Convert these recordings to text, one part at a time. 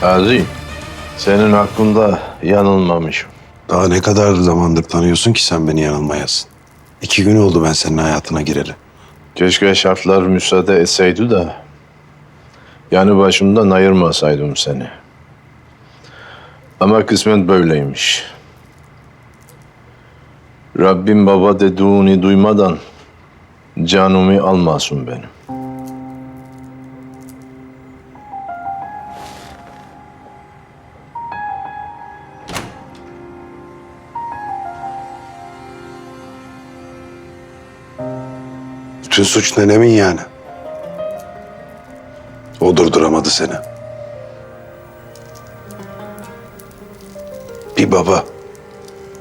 Gazi, senin hakkında yanılmamışım. Daha ne kadar zamandır tanıyorsun ki sen beni yanılmayasın? İki gün oldu ben senin hayatına gireli. Keşke şartlar müsaade etseydi de yanı başımdan ayırmasaydım seni. Ama kısmet böyleymiş. Rabbim baba dediğini duymadan canımı almasın benim. Bütün suç nenemin yani. O durduramadı seni. Bir baba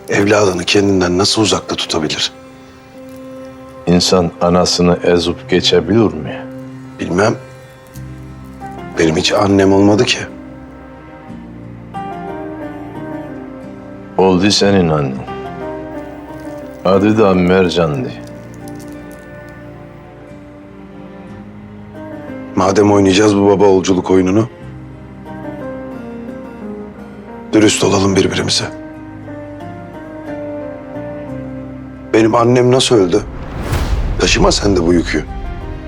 evladını kendinden nasıl uzakta tutabilir? İnsan anasını ezip geçebilir mi? Bilmem. Benim hiç annem olmadı ki. Oldu senin annen. Adı da Mercan'dı. Madem oynayacağız bu baba olculuk oyununu. Dürüst olalım birbirimize. Benim annem nasıl öldü? Taşıma sen de bu yükü.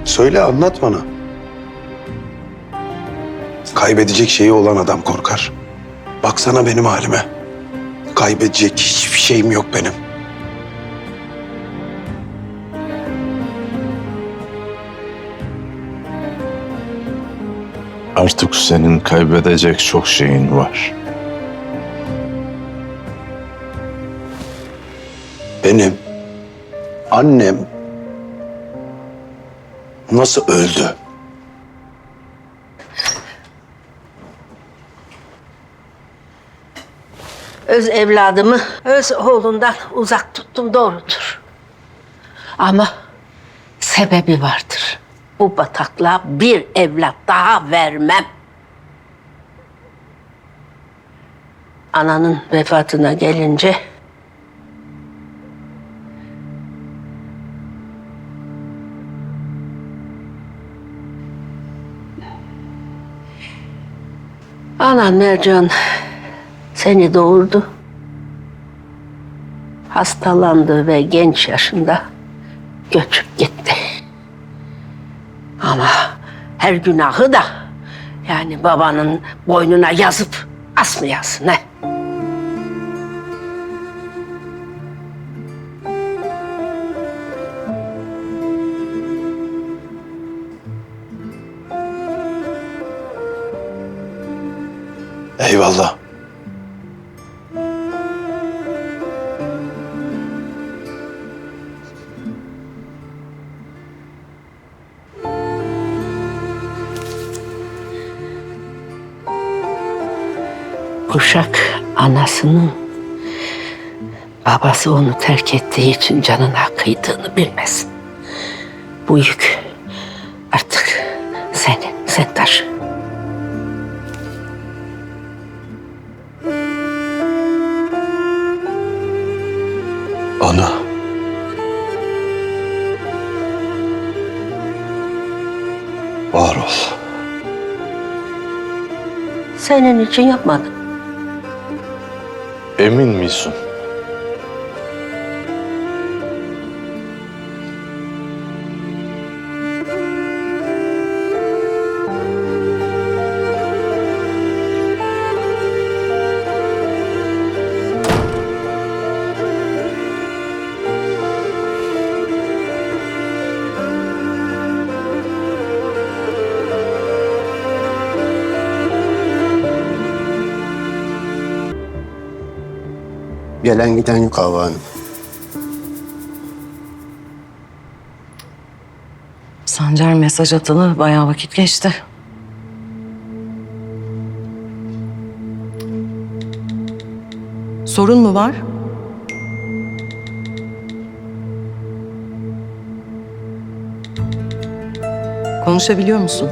Söyle anlat bana. Kaybedecek şeyi olan adam korkar. Baksana benim halime. Kaybedecek hiçbir şeyim yok benim. Artık senin kaybedecek çok şeyin var. Benim annem nasıl öldü? Öz evladımı öz oğlundan uzak tuttum doğrudur. Ama sebebi vardır. Bu bataklığa bir evlat daha vermem. Ananın vefatına gelince Anan Mercan seni doğurdu. Hastalandı ve genç yaşında göçüp gitti. Ama her günahı da yani babanın boynuna yazıp asmayasın he. Eyvallah. Uşak anasının babası onu terk ettiği için canına kıydığını bilmesin. Bu yük artık senin, sen taşı. Ana. Var ol. Senin için yapmadım. Emin misin? Gelen giden yok Havva Hanım. Sancar mesaj atalı bayağı vakit geçti. Sorun mu var? Konuşabiliyor musun?